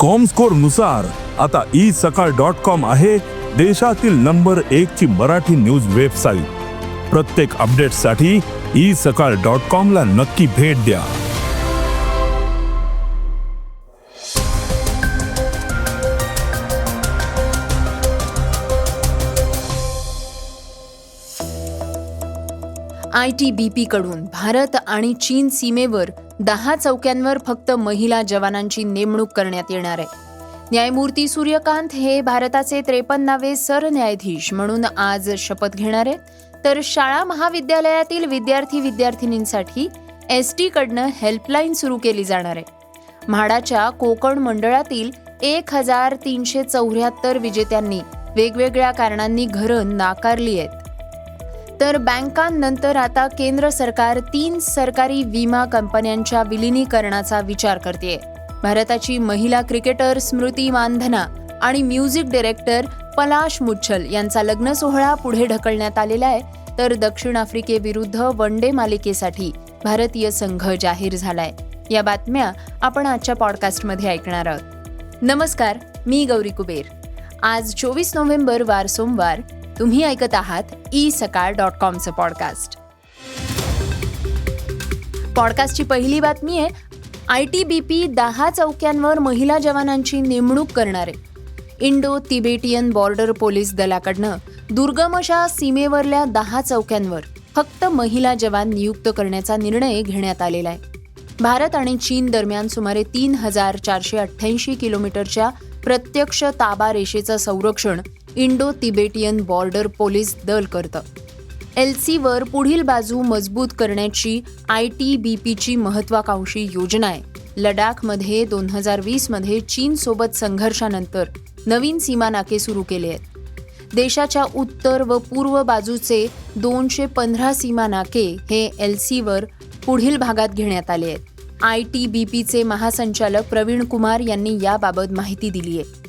कॉमस्कोरनुसार आता ई सकाळ dot com आहे देशातील नंबर एक ची मराठी न्यूज वेबसाईट प्रत्येक अपडेटसाठी ई सकाळ डॉट कॉम ला नक्की भेट द्या. आय टी बी पीकडून भारत आणि चीन सीमेवर दहा चौक्यांवर फक्त महिला जवानांची नेमणूक करण्यात येणार आहे. न्यायमूर्ती सूर्यकांत हे भारताचे त्रेपन्नावे सरन्यायाधीश म्हणून आज शपथ घेणार आहेत. तर शाळा महाविद्यालयातील विद्यार्थी विद्यार्थिनींसाठी एस टीकडनं हेल्पलाईन सुरू केली जाणार आहे. म्हाडाच्या कोकण मंडळातील एक हजार तीनशे चौऱ्याहत्तर विजेत्यांनी वेगवेगळ्या कारणांनी घरं नाकारली आहेत. तर बँकांनंतर आता केंद्र सरकार तीन सरकारी विमा कंपन्यांच्या विलिनीकरणाचा विचार करते. भारताची महिला क्रिकेटर स्मृती मानधना आणि म्युझिक डिरेक्टर पलाश मुच्छल यांचा लग्न सोहळा पुढे ढकलण्यात आलेला आहे तर दक्षिण आफ्रिकेविरुद्ध वन डे मालिकेसाठी भारतीय संघ जाहीर झालाय. या बातम्या आपण आजच्या पॉडकास्टमध्ये ऐकणार आहोत. नमस्कार मी गौरी कुबेर. आज चोवीस नोव्हेंबर वार सोमवार. तुम्ही ऐकत आहात ई सकाळ डॉट कॉमचं पॉडकास्ट. पॉडकास्टची पहिली बातमी आहे आय टी बी पी दहा चौक्यांवर महिला जवानांची नेमणूक करणार. आहे इंडो तिबेटियन बॉर्डर पोलीस दलाकडनं दुर्गम अशा सीमेवरल्या दहा चौक्यांवर फक्त महिला जवान नियुक्त करण्याचा निर्णय घेण्यात आलेला आहे. भारत आणि चीन दरम्यान सुमारे तीन हजार चारशे अठ्ठ्याऐंशी किलोमीटरच्या प्रत्यक्ष ताबा रेषेचं संरक्षण इंडो तिबेटियन बॉर्डर पोलीस दल करतं. एल सीवर पुढील बाजू मजबूत करण्याची आय टी बी पीची महत्वाकांक्षी योजना आहे. लडाखमध्ये दोन हजार वीसमध्ये चीनसोबत संघर्षानंतर नवीन सीमा नाके सुरू केले आहेत. देशाच्या उत्तर व पूर्व बाजूचे दोनशे पंधरा सीमा नाके हे एल सीवर पुढील भागात घेण्यात आले आहेत. आय टी बी पीचे महासंचालक प्रवीण कुमार यांनी याबाबत माहिती दिली आहे.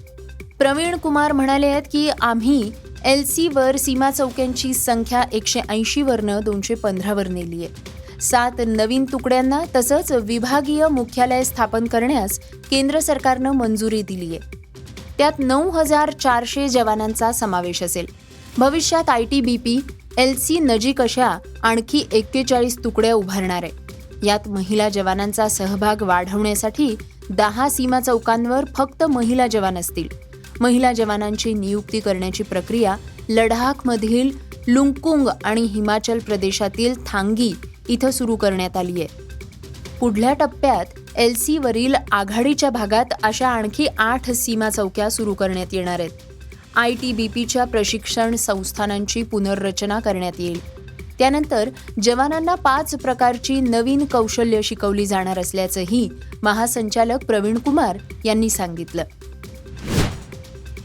प्रवीण कुमार म्हणाले आहेत की आम्ही एल सीवर सीमा चौक्यांची संख्या एकशे ऐंशीवरनं दोनशे पंधरावर नेली आहे. सात नवीन तुकड्यांना तसंच विभागीय मुख्यालय स्थापन करण्यास केंद्र सरकारनं मंजुरी दिली आहे. त्यात नऊ हजार चारशे जवानांचा समावेश असेल. भविष्यात I T B P L C नजीक अशा आणखी एक्केचाळीस तुकड्या उभारणार आहे. यात महिला जवानांचा सहभाग वाढवण्यासाठी दहा सीमा चौकांवर फक्त महिला जवान असतील. महिला जवानांची नियुक्ती करण्याची प्रक्रिया लडाखमधील लुंगकुंग आणि हिमाचल प्रदेशातील थांगी इथं सुरू करण्यात आली आहे. पुढल्या टप्प्यात एल सीवरील आघाडीच्या भागात अशा आणखी आठ सीमा चौक्या सुरू करण्यात येणार आहेत. आय टी बी पीच्या प्रशिक्षण संस्थानांची पुनर्रचना करण्यात येईल. त्यानंतर जवानांना पाच प्रकारची नवीन कौशल्य शिकवली जाणार असल्याचंही महासंचालक प्रवीण कुमार यांनी सांगितलं.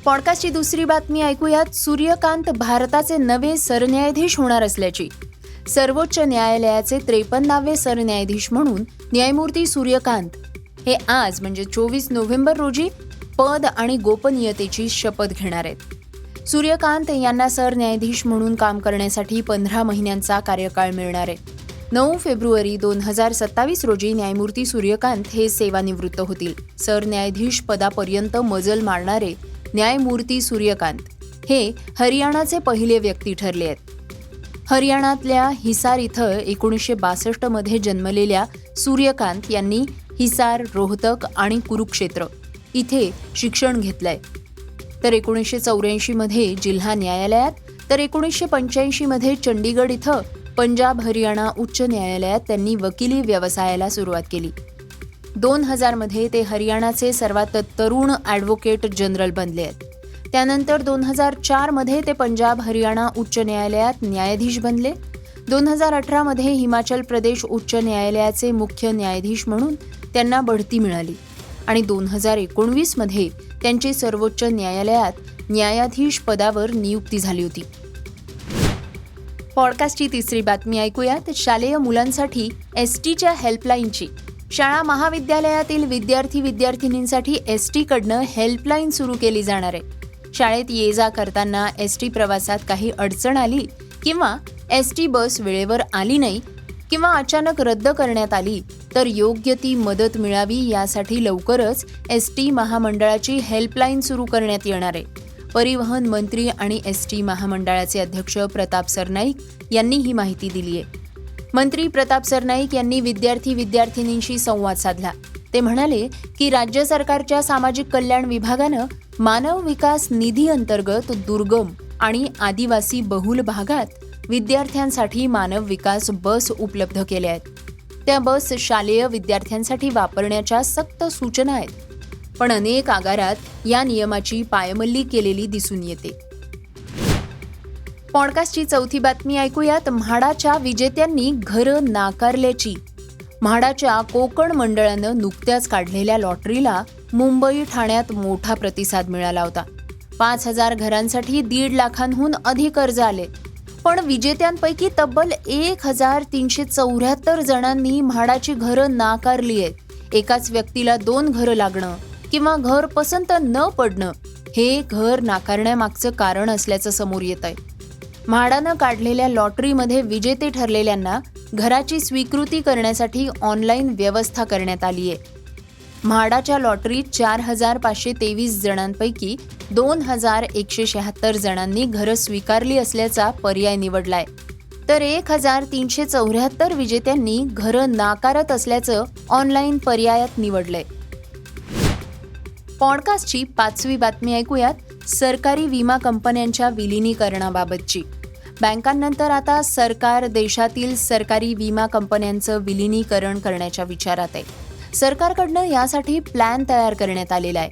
पॉडकास्टची दुसरी बातमी ऐकूयात. सूर्यकांत भारताचे नवे सरन्यायाधीश होणार असल्याची. सर्वोच्च न्यायालयाचे त्रेपन्नावे सरन्यायाधीश म्हणून न्यायमूर्ती सूर्यकांत. हे आज म्हणजे चोवीस नोव्हेंबर रोजी पद आणि गोपनीयतेची शपथ घेणार आहेत. सूर्यकांत यांना सरन्यायाधीश म्हणून काम करण्यासाठी पंधरा महिन्यांचा कार्यकाळ मिळणार आहे. नऊ फेब्रुवारी दोन हजार सत्तावीस रोजी न्यायमूर्ती सूर्यकांत हे सेवानिवृत्त होतील. सरन्यायाधीश पदापर्यंत मजल मारणारे न्यायमूर्ती सूर्यकांत. हे हरियाणाचे पहिले व्यक्ती ठरले आहेत. हरियाणातल्या हिसार इथं एकोणीसशे बासष्टमध्ये जन्मलेल्या सूर्यकांत यांनी हिसार रोहतक आणि कुरुक्षेत्र इथे शिक्षण घेतलंय. तर एकोणीसशे चौऱ्याऐंशीमध्ये जिल्हा न्यायालयात तर एकोणीसशे पंच्याऐंशीमध्ये चंडीगड इथं पंजाब हरियाणा उच्च न्यायालयात त्यांनी वकिली व्यवसायाला सुरुवात केली. दोन हजारमध्ये ते हरियाणाचे सर्वात तरुण ॲडव्होकेट जनरल बनले आहेत. त्यानंतर दोन हजार चारमध्ये ते पंजाब हरियाणा उच्च न्यायालयात न्यायाधीश बनले. दोन हजार अठरामध्ये हिमाचल प्रदेश उच्च न्यायालयाचे मुख्य न्यायाधीश म्हणून त्यांना बढती मिळाली. आणि दोन हजार एकोणवीसमध्ये त्यांची सर्वोच्च न्यायालयात न्यायाधीश पदावर नियुक्ती झाली होती. पॉडकास्टची तिसरी बातमी ऐकूयात. शालेय मुलांसाठी एस टीच्या हेल्पलाईनची शाळा महाविद्यालयातील विद्यार्थी विद्यार्थिनींसाठी एस टीकडनं हेल्पलाईन सुरू केली जाणार आहे. शाळेत ये जा करताना एस टी प्रवासात काही अडचण आली किंवा एस टी बस वेळेवर आली नाही किंवा अचानक रद्द करण्यात आली तर योग्य ती मदत मिळावी यासाठी लवकरच एस टी महामंडळाची हेल्पलाईन सुरू करण्यात येणार आहे. परिवहन मंत्री आणि एस टी महामंडळाचे अध्यक्ष प्रताप सरनाईक यांनी ही माहिती दिली आहे. मंत्री प्रताप सरनाईक यांनी विद्यार्थी विद्यार्थिनींशी संवाद साधला. ते म्हणाले की राज्य सरकारच्या सामाजिक कल्याण विभागानं मानव विकास निधी अंतर्गत दुर्गम आणि आदिवासी बहुल भागात विद्यार्थ्यांसाठी मानव विकास बस उपलब्ध केल्या आहेत. त्या बस शालेय विद्यार्थ्यांसाठी वापरण्याच्या सक्त सूचना आहेत. पण अनेक आगारात या नियमाची पायमल्ली केलेली दिसून येते. पॉडकास्टची चौथी बातमी ऐकूयात. म्हाडाच्या विजेत्यांनी घरं नाकारल्याची. म्हाडाच्या कोकण मंडळानं नुकत्याच काढलेल्या लॉटरीला मुंबई ठाण्यात मोठा प्रतिसाद मिळाला होता. पाच हजार घरांसाठी दीड लाखांहून अधिक अर्ज आले. पण विजेत्यांपैकी तब्बल एक हजार तीनशे चौऱ्याहत्तर जणांनी म्हाडाची घरं नाकारली आहेत. एकाच व्यक्तीला दोन घरं लागणं किंवा घर पसंत न पडणं हे घर नाकारण्यामागचं कारण असल्याचं समोर येत आहे म्हाडानं काढलेल्या लॉटरीमध्ये विजेते ठरलेल्यांना घराची स्वीकृती करण्यासाठी ऑनलाईन व्यवस्था करण्यात आली आहे. म्हाडाच्या लॉटरीत चार हजार पाचशे तेवीस जणांपैकी दोन हजार एकशे शहात्तर जणांनी घरं स्वीकारली असल्याचा पर्याय निवडलाय. तर एक हजार तीनशे चौऱ्याहत्तर विजेत्यांनी घरं नाकारत असल्याचं ऑनलाईन पर्यायात निवडलंय. पॉडकास्टची पाचवी बातमी ऐकूयात सरकारी विमा कंपन्यांच्या विलिनीकरणाबाबतची. बँकांनंतर आता सरकार देशातील सरकारी विमा कंपन्यांचं विलिनीकरण करण्याच्या विचारात आहे. सरकारकडनं यासाठी प्लॅन तयार करण्यात आलेला आहे.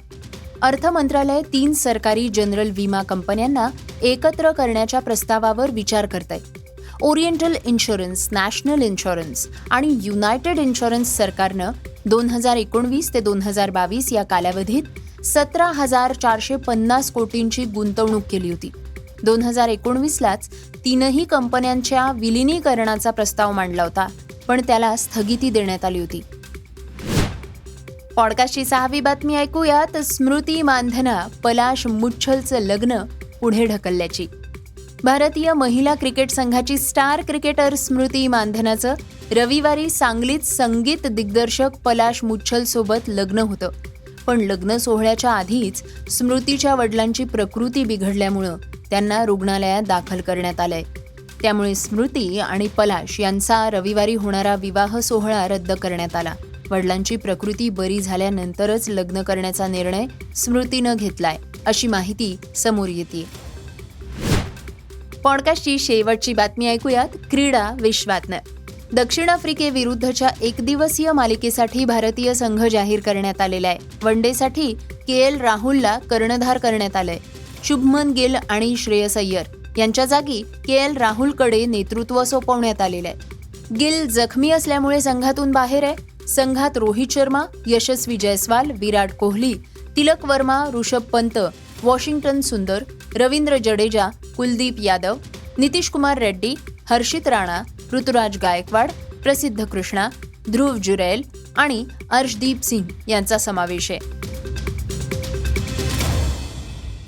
अर्थ मंत्रालय तीन सरकारी जनरल विमा कंपन्यांना एकत्र करण्याच्या प्रस्तावावर विचार करत आहे ओरिएंटल इन्शुरन्स नॅशनल इन्शुरन्स आणि युनायटेड इन्शुरन्स सरकारनं दोन हजार एकोणवीस ते दोन हजार बावीस या कालावधीत सतरा हजार चारशे पन्नास कोटींची गुंतवणूक केली होती. दोन हजार एकोणवीसलाच तीनही कंपन्यांच्या विलिनीकरणाचा प्रस्ताव मांडला होता पण त्याला स्थगिती देण्यात आली होती. पॉडकास्टची सहावी बातमी ऐकूयात. स्मृती मानधना पलाश मुच्छलचं लग्न पुढे ढकलल्याची. भारतीय महिला क्रिकेट संघाची स्टार क्रिकेटर स्मृती मानधनाचं रविवारी सांगलीत संगीत दिग्दर्शक पलाश मुच्छल सोबत लग्न होतं. पण लग्न सोहळ्याच्या आधीच स्मृतीच्या वडिलांची प्रकृती बिघडल्यामुळं त्यांना रुग्णालयात दाखल करण्यात आलंय. त्यामुळे स्मृती आणि पलाश यांचा रविवारी होणारा विवाह सोहळा रद्द करण्यात आला. वडिलांची प्रकृती बरी झाल्यानंतरच लग्न करण्याचा निर्णय स्मृतीनं घेतलाय अशी माहिती समोर येते पॉडकास्टची शेवटची बातमी ऐकूयात क्रीडा विश्वातनं. दक्षिण आफ्रिकेविरुद्धच्या एकदिवसीय मालिकेसाठी भारतीय संघ जाहीर करण्यात आलेला आहे. वन डेसाठी के एल राहुलला कर्णधार करण्यात आलंय. शुभमन गिल आणि श्रेयस अय्यर. यांच्या जागी के एल राहुलकडे नेतृत्व सोपवण्यात आलेलं आहे. गिल जखमी असल्यामुळे संघातून बाहेर आहे. संघात रोहित शर्मा यशस्वी जयस्वाल विराट कोहली तिलक वर्मा ऋषभ पंत वॉशिंग्टन सुंदर रवींद्र जडेजा कुलदीप यादव नितीश कुमार रेड्डी हर्षित राणा ऋतुराज गायकवाड प्रसिद्ध कृष्णा ध्रुव जुरेल आणि अर्शदीप सिंग यांचा समावेश आहे.